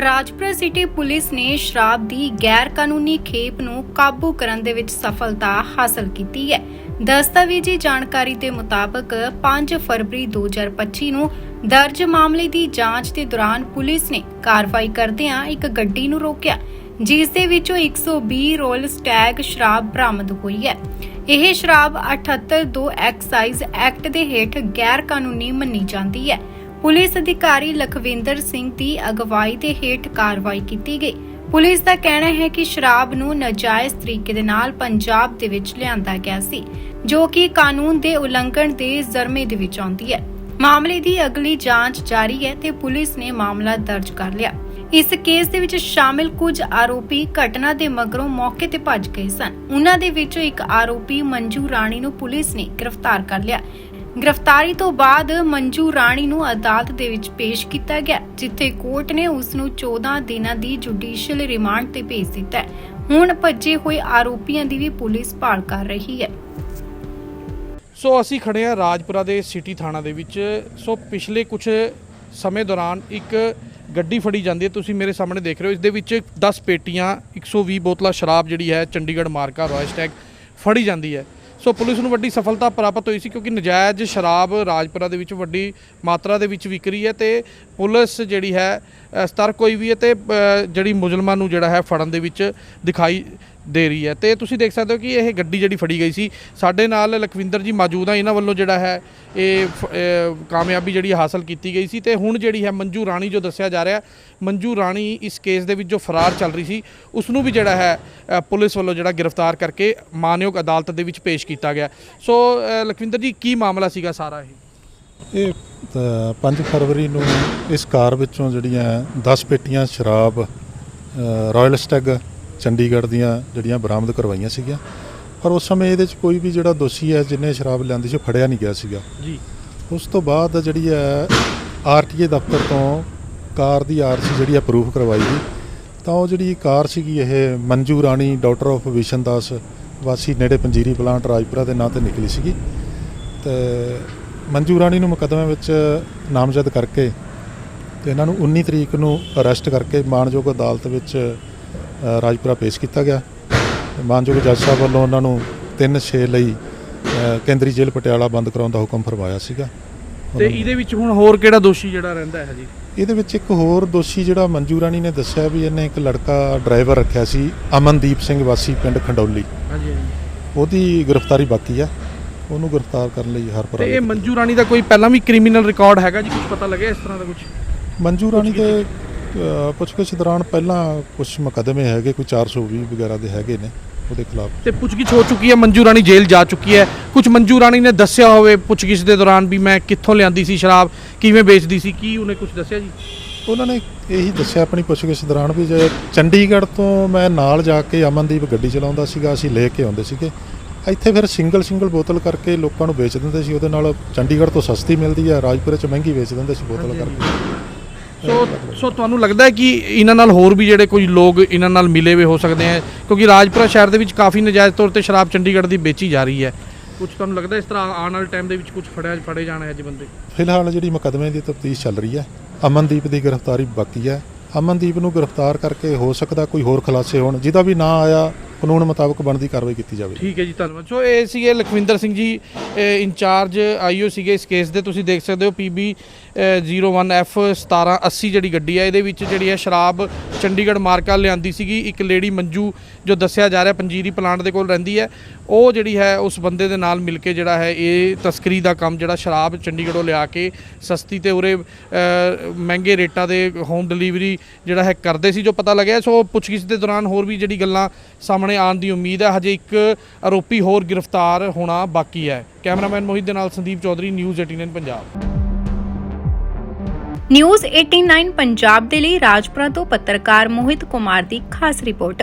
Rajpura city police ਨੇ ਸ਼ਰਾਬ ਦੀ ਗੈਰ ਕਾਨੂੰਨੀ ਖੇਪ ਨੂੰ ਕਾਬੂ ਕਰਨ ਦੇ ਵਿੱਚ ਸਫਲਤਾ ਹਾਸਲ ਕੀਤੀ ਹੈ। ਦਸਤਾਵੇਜ਼ੀ ਜਾਣਕਾਰੀ ਦੇ ਮੁਤਾਬਕ 5 ਫਰਵਰੀ 2025 ਨੂੰ ਦਰਜ ਮਾਮਲੇ ਦੀ ਜਾਂਚ ਦੇ ਦੌਰਾਨ ਪੁਲਿਸ ਨੇ ਕਾਰਵਾਈ ਕਰਦਿਆਂ ਇੱਕ ਗੱਡੀ ਨੂੰ ਰੋਕਿਆ, ਜਿਸ ਦੇ ਵਿੱਚੋਂ 120 ਰੋਲ ਸਟੈਗ ਸ਼ਰਾਬ ਬਰਾਮਦ ਹੋਈ ਹੈ। ਇਹ ਸ਼ਰਾਬ 782 ਐਕਸਾਈਜ਼ ਐਕਟ ਦੇ ਹੇਠ ਗੈਰ ਕਾਨੂੰਨੀ ਮੰਨੀ ਜਾਂਦੀ ਹੈ। ਪੁਲਿਸ ਅਧਿਕਾਰੀ ਲਖਵਿੰਦਰ ਸਿੰਘ ਦੀ ਅਗਵਾਈ ਦੇ ਹੇਠ ਕਾਰਵਾਈ ਕੀਤੀ ਗਈ। ਪੁਲਿਸ ਦਾ ਕਹਿਣਾ ਹੈ ਕਿ ਸ਼ਰਾਬ ਨੂੰ ਨਾਜਾਇਜ਼ ਤਰੀਕੇ ਦੇ ਨਾਲ ਪੰਜਾਬ ਦੇ ਵਿੱਚ ਲਿਆਂਦਾ ਗਿਆ ਸੀ, ਜੋ ਕਿ ਕਾਨੂੰਨ ਦੇ ਉਲੰਘਣ ਦੇ ਜ਼ਰਮੇ ਦੇ ਵਿੱਚ ਆਉਂਦੀ ਹੈ। ਮਾਮਲੇ ਦੀ ਅਗਲੀ ਜਾਂਚ ਜਾਰੀ ਹੈ ਤੇ ਪੁਲਿਸ ਨੇ ਮਾਮਲਾ ਦਰਜ ਕਰ ਲਿਆ। ਇਸ ਕੇਸ ਦੇ ਵਿੱਚ ਸ਼ਾਮਿਲ ਕੁਝ ਆਰੋਪੀ ਘਟਨਾ ਦੇ ਮਗਰੋਂ ਮੌਕੇ ਤੇ ਭੱਜ ਗਏ ਸਨ। ਉਹਨਾਂ ਦੇ ਵਿੱਚੋਂ ਇੱਕ ਆਰੋਪੀ ਮੰਜੂ ਰਾਣੀ ਨੂੰ ਪੁਲਿਸ ਨੇ ਗ੍ਰਿਫਤਾਰ ਕਰ ਲਿਆ ਗ੍ਰਿਫਤਾਰੀ ਤੋਂ ਬਾਅਦ ਮੰਜੂ ਰਾਣੀ ਨੂੰ ਅਦਾਲਤ ਦੇ ਵਿੱਚ ਪੇਸ਼ ਕੀਤਾ ਗਿਆ, ਜਿੱਥੇ ਕੋਰਟ ਨੇ ਉਸ ਨੂੰ 14 ਦਿਨਾਂ ਦੀ ਜੁਡੀਸ਼ੀਅਲ ਰਿਮਾਂਡ ਤੇ ਭੇਜ ਦਿੱਤਾ ਹੁਣ ਭੱਜੇ ਹੋਏ ਆਰੋਪੀਆਂ ਦੀ ਵੀ ਪੁਲਿਸ ਭਾਲ ਕਰ ਰਹੀ ਹੈ। ਸੋ ਅਸੀਂ ਖੜੇ ਆ ਰਾਜਪੁਰਾ ਦੇ ਸਿਟੀ ਥਾਣਾ ਦੇ ਵਿੱਚ। ਸੋ ਪਿਛਲੇ ਕੁਝ ਸਮੇਂ ਦੌਰਾਨ ਇੱਕ ਗੱਡੀ ਫੜੀ ਜਾਂਦੀ ਹੈ। ਤੁਸੀਂ ਮੇਰੇ ਸਾਹਮਣੇ ਦੇਖ ਰਹੇ ਹੋ, ਇਸ ਦੇ ਵਿੱਚ 10 ਪੇਟੀਆਂ 120 ਬੋਤਲਾਂ ਸ਼ਰਾਬ ਜਿਹੜੀ ਹੈ ਚੰਡੀਗੜ੍ਹ ਮਾਰਕਾ ਰॉयल ਸਟੈਗ ਫੜੀ ਜਾਂਦੀ ਹੈ। ਸੋ ਪੁਲਿਸ ਨੂੰ ਵੱਡੀ ਸਫਲਤਾ ਪ੍ਰਾਪਤ ਹੋਈ ਸੀ ਕਿਉਂਕਿ ਨਜਾਇਜ਼ ਸ਼ਰਾਬ ਰਾਜਪੁਰਾ ਦੇ ਵਿੱਚ ਵੱਡੀ ਮਾਤਰਾ ਦੇ ਵਿੱਚ ਵਿਕਰੀ ਹੈ ਤੇ ਪੁਲਿਸ ਜਿਹੜੀ ਹੈ ਅ, ਸਤਰਕ ਹੋਈ ਵੀ ਹੈ ਤੇ ਜਿਹੜੀ ਮੁਜ਼ਲਮਾਂ ਨੂੰ ਜਿਹੜਾ ਹੈ ਫੜਨ ਦੇ ਵਿੱਚ ਦਿਖਾਈ ਦੇ ਰਹੀ ਹੈ। ਤੇ ਤੁਸੀਂ ਦੇਖ ਸਕਦੇ ਹੋ ਕਿ ਇਹ ਗੱਡੀ ਜਿਹੜੀ ਫੜੀ ਗਈ ਸੀ ਸਾਡੇ ਨਾਲ ਲਖਵਿੰਦਰ ਜੀ ਮੌਜੂਦ ਆ ਇਹਨਾਂ ਵੱਲੋਂ ਜਿਹੜਾ ਹੈ ਇਹ ਕਾਮਯਾਬੀ ਜਿਹੜੀ ਹਾਸਲ ਕੀਤੀ ਗਈ ਸੀ। ਤੇ ਹੁਣ ਜਿਹੜੀ ਹੈ ਮੰਜੂ ਰਾਣੀ ਜੋ ਦੱਸਿਆ ਜਾ ਰਿਹਾ ਮੰਜੂ ਰਾਣੀ ਇਸ ਕੇਸ ਦੇ ਵਿੱਚ ਜੋ ਫਰਾਰ ਚੱਲ ਰਹੀ ਸੀ ਉਸ ਨੂੰ ਵੀ ਜਿਹੜਾ ਹੈ ਪੁਲਿਸ ਵੱਲੋਂ ਜਿਹੜਾ ਗ੍ਰਿਫਤਾਰ ਕਰਕੇ ਮਾਨਯੋਗ ਅਦਾਲਤ ਦੇ ਵਿੱਚ ਪੇਸ਼ ਕੀਤਾ ਗਿਆ। ਸੋ ਲਖਵਿੰਦਰ ਜੀ ਕੀ ਮਾਮਲਾ ਸੀਗਾ ਸਾਰਾ ਇਹ? ਇਹ 5 ਫਰਵਰੀ ਨੂੰ ਇਸ ਕਾਰ ਵਿੱਚੋਂ ਜਿਹੜੀਆਂ 10 ਪੇਟੀਆਂ ਸ਼ਰਾਬ ਅ, ਰਾਇਲ ਸਟੈਗ ਚੰਡੀਗੜ੍ਹ ਦੀਆਂ ਜਿਹੜੀਆਂ ਬਰਾਮਦ ਕਰਵਾਈਆਂ ਸੀਗੀਆਂ ਪਰ ਉਸ ਸਮੇਂ ਇਹਦੇ 'ਚ ਕੋਈ ਵੀ ਜਿਹੜਾ ਦੋਸ਼ੀ ਹੈ ਜਿਹਨੇ ਸ਼ਰਾਬ ਲਿਆਂਦੀ ਸੀ ਫੜਿਆ ਨਹੀਂ ਗਿਆ ਸੀਗਾ। ਜੀ। ਉਸ ਤੋਂ ਬਾਅਦ ਜਿਹੜੀ ਹੈ ਆਰਟੀਏ ਦਫ਼ਤਰ ਤੋਂ ਕਾਰ ਦੀ ਆਰਸੀ ਜਿਹੜੀ ਅਪਰੂਵ ਕਰਵਾਈ ਗਈ ਤਾਂ ਉਹ ਜਿਹੜੀ ਕਾਰ ਸੀਗੀ ਇਹ ਮੰਜੂ ਰਾਣੀ ਡਾਕਟਰ ਆਫ ਵਿਸ਼ਨ ਦਾਸ ਵਾਸੀ ਨੇੜੇ ਪੰਜੀਰੀ ਪਲਾਂਟ ਰਾਜਪੁਰਾ ਦੇ ਨਾਂ ਤੇ ਨਿਕਲੀ ਸੀਗੀ। ਤੇ ਮੰਜੂ ਰਾਣੀ ਨੂੰ ਮੁਕੱਦਮੇ ਵਿੱਚ ਨਾਮਜ਼ਦ ਕਰਕੇ ਤੇ ਇਹਨਾਂ ਨੂੰ 19 ਤਰੀਕ ਨੂੰ ਅਰੈਸਟ ਕਰਕੇ ਮਾਨਯੋਗ ਅਦਾਲਤ ਵਿੱਚ ਰਾਜਪੁਰਾ ਪੇਸ਼ ਕੀਤਾ ਗਿਆ। ਮਾਨਯੋਗ ਜੱਜ ਸਾਹਿਬ ਵੱਲੋਂ ਉਹਨਾਂ ਨੂੰ 3-6 ਲਈ ਕੇਂਦਰੀ ਜੇਲ੍ਹ ਪਟਿਆਲਾ ਬੰਦ ਕਰਾਉਣ ਦਾ ਹੁਕਮ ਫਰਮਾਇਆ ਸੀਗਾ। ਤੇ ਇਹਦੇ ਵਿੱਚ ਹੁਣ ਹੋਰ ਕਿਹੜਾ ਦੋਸ਼ੀ ਜਿਹੜਾ ਰਹਿੰਦਾ ਹੈ ਜੀ? ਇਹਦੇ ਵਿੱਚ ਇੱਕ ਹੋਰ ਦੋਸ਼ੀ ਜਿਹੜਾ ਮੰਜੂ ਰਾਣੀ ਨੇ ਦੱਸਿਆ ਵੀ ਇਹਨੇ ਇੱਕ ਲੜਕਾ ਡਰਾਈਵਰ ਰੱਖਿਆ ਸੀ ਅਮਨਦੀਪ ਸਿੰਘ ਵਾਸੀ ਪਿੰਡ ਖੰਡੌਲੀ। ਹਾਂਜੀ ਉਹਦੀ ਗ੍ਰਿਫਤਾਰੀ ਬਾਕੀ ਆ। ਉਹਨੂੰ ਗ੍ਰਿਫਤਾਰ ਕਰਨ ਲਈ ਹਰ ਤੇ ਪ੍ਰਯਾਸ ਇਹ ਮੰਜੂ ਰਾਣੀ ਦਾ ਕੋਈ ਪਹਿਲਾਂ ਵੀ ਕ੍ਰਿਮੀਨਲ ਰਿਕਾਰਡ ਹੈਗਾ ਜੀ? ਕੁਝ ਪਤਾ ਲੱਗਿਆ ਇਸ ਤਰ੍ਹਾਂ ਦਾ ਕੁਝ ਮੰਜੂ ਰਾਣੀ ਦੇ ਪੁੱਛਗਿੱਛ ਦੌਰਾਨ ਪਹਿਲਾਂ ਕੁਝ ਮੁਕੱਦਮੇ ਹੈਗੇ ਕੋਈ 420 ਵਗੈਰਾ ਦੇ ਹੈਗੇ ਨੇ ਉਹਦੇ ਖਿਲਾਫ। ਤੇ ਪੁੱਛਗਿੱਛ ਹੋ ਚੁੱਕੀ ਹੈ ਮੰਜੂ ਰਾਣੀ ਜੇਲ੍ਹ ਜਾ ਚੁੱਕੀ ਹੈ। ਕੁਝ ਮੰਜੂ ਰਾਣੀ ਨੇ ਦੱਸਿਆ ਹੋਵੇ ਪੁੱਛਗਿੱਛ ਦੇ ਦੌਰਾਨ ਵੀ ਮੈਂ ਕਿੱਥੋਂ ਲਿਆਂਦੀ ਸੀ ਸ਼ਰਾਬ ਕਿਵੇਂ ਵੇਚਦੀ ਸੀ ਕੀ ਉਹਨੇ ਕੁਝ ਦੱਸਿਆ ਜੀ? ਉਹਨਾਂ ਨੇ ਇਹੀ ਦੱਸਿਆ ਆਪਣੀ ਪੁੱਛਗਿੱਛ ਦੌਰਾਨ ਵੀ ਜੇ ਚੰਡੀਗੜ੍ਹ ਤੋਂ ਮੈਂ ਨਾਲ ਜਾ ਕੇ ਅਮਨਦੀਪ ਗੱਡੀ ਚਲਾਉਂਦਾ ਸੀਗਾ ਅਸੀਂ ਲੈ ਕੇ ਆਉਂਦੇ ਸੀਗੇ। ਇੱਥੇ ਫਿਰ ਸਿੰਗਲ ਸਿੰਗਲ ਬੋਤਲ ਕਰਕੇ ਲੋਕਾਂ ਨੂੰ ਵੇਚ ਦਿੰਦੇ ਸੀ ਉਹਦੇ ਨਾਲ ਚੰਡੀਗੜ੍ਹ ਤੋਂ ਸਸਤੀ ਮਿਲਦੀ ਆ ਰਾਜਪੁਰੇ ਚ ਮਹਿੰਗੀ ਵੇਚ ਦਿੰਦੇ ਸੀ ਬੋਤਲ ਕਰਕੇ। ਸੋ ਸੋ ਤੁਹਾਨੂੰ ਲੱਗਦਾ ਹੈ ਕਿ ਇਹਨਾਂ ਨਾਲ ਹੋਰ ਵੀ ਜਿਹੜੇ ਕੋਈ ਲੋਕ ਇਹਨਾਂ ਨਾਲ ਮਿਲੇ ਹੋਏ ਹੋ ਸਕਦੇ ਆ ਕਿਉਂਕਿ ਰਾਜਪੁਰਾ ਸ਼ਹਿਰ ਦੇ ਵਿੱਚ ਕਾਫੀ ਨਜਾਇਜ਼ ਤੌਰ ਤੇ ਸ਼ਰਾਬ ਚੰਡੀਗੜ੍ਹ ਦੀ ਵੇਚੀ ਜਾ ਰਹੀ ਹੈ। ਕੁਝ ਤੁਹਾਨੂੰ ਲੱਗਦਾ ਇਸ ਤਰ੍ਹਾਂ ਆਉਣ ਵਾਲੇ ਟਾਈਮ ਦੇ ਵਿੱਚ ਕੁਝ ਫੜਿਆ ਫੜੇ ਜਾਣੇ ਹੈ ਜੀ ਬੰਦੇ? ਫਿਲਹਾਲ ਜਿਹੜੀ ਮੁਕੱਦਮੇ ਦੀ ਤਫਤੀਸ਼ ਚੱਲ ਰਹੀ ਹੈ, ਅਮਨਦੀਪ ਦੀ ਗ੍ਰਿਫਤਾਰੀ ਬਾਕੀ ਹੈ। ਅਮਨਦੀਪ ਨੂੰ ਗ੍ਰਿਫਤਾਰ ਕਰਕੇ ਹੋ ਸਕਦਾ ਕੋਈ ਹੋਰ ਖੁਲਾਸੇ ਹੋਣ, ਜਿਹਦਾ ਵੀ ਨਾਂ ਆਇਆ ਕਾਨੂੰਨ ਮੁਤਾਬਕ ਬਣਦੀ ਕਾਰਵਾਈ ਕੀਤੀ ਜਾਵੇ ਠੀਕ ਹੈ ਜੀ, ਧੰਨਵਾਦ। ਸੋ ਇਹ ਸੀਗੇ ਲਖਵਿੰਦਰ ਸਿੰਘ ਜੀ ਇੰਚਾਰਜ ਆਈਓ ਸੀਗੇ ਇਸ ਕੇਸ ਦੇ। ਤੁਸੀਂ ਦੇਖ ਸਕਦੇ ਹੋ ਪੀਬੀ 01F 1780 ਜਿਹੜੀ ਗੱਡੀ ਹੈ ਇਹਦੇ ਵਿੱਚ ਜਿਹੜੀ ਹੈ ਸ਼ਰਾਬ ਚੰਡੀਗੜ੍ਹ ਮਾਰਕਾ ਲਿਆਂਦੀ ਸੀਗੀ। ਇੱਕ ਲੇਡੀ ਮੰਜੂ ਜੋ ਦੱਸਿਆ ਜਾ ਰਿਹਾ ਪੰਜੀਰੀ ਪਲਾਂਟ ਦੇ ਕੋਲ ਰਹਿੰਦੀ ਹੈ, ਉਹ ਜਿਹੜੀ ਹੈ ਉਸ ਬੰਦੇ ਦੇ ਨਾਲ ਮਿਲ ਕੇ ਜਿਹੜਾ ਹੈ ਇਹ ਤਸਕਰੀ ਦਾ ਕੰਮ ਜਿਹੜਾ ਸ਼ਰਾਬ ਚੰਡੀਗੜ੍ਹੋਂ ਲਿਆ ਕੇ ਸਸਤੀ ਤੇ ਉਰੇ ਮਹਿੰਗੇ ਰੇਟਾਂ ਦੇ ਹੋਮ ਡਿਲੀਵਰੀ ਜਿਹੜਾ ਹੈ ਕਰਦੇ ਸੀ ਜੋ ਪਤਾ ਲੱਗਿਆ। ਸੋ ਪੁੱਛਗਿੱਛ ਦੇ ਦੌਰਾਨ ਹੋਰ ਵੀ ਜਿਹੜੀ ਗੱਲਾਂ ਸਾਹਮਣੇ ਆਉਣ ਦੀ ਉਮੀਦ ਹੈ। ਹਜੇ ਇੱਕ ਆਰੋਪੀ ਹੋਰ ਗ੍ਰਿਫਤਾਰ ਹੋਣਾ ਬਾਕੀ ਹੈ। ਕੈਮਰਾਮੈਨ ਮੋਹਿਤ ਦੇ ਨਾਲ ਸੰਦੀਪ ਚੌਧਰੀ, ਨਿਊਜ਼ 18 ਪੰਜਾਬ। ਨਿਊਜ਼ 89 ਪੰਜਾਬ ਦੇ ਲਈ ਰਾਜਪੁਰਾ ਤੋਂ ਪੱਤਰਕਾਰ ਮੋਹਿਤ ਕੁਮਾਰ ਦੀ ਖਾਸ ਰਿਪੋਰਟ।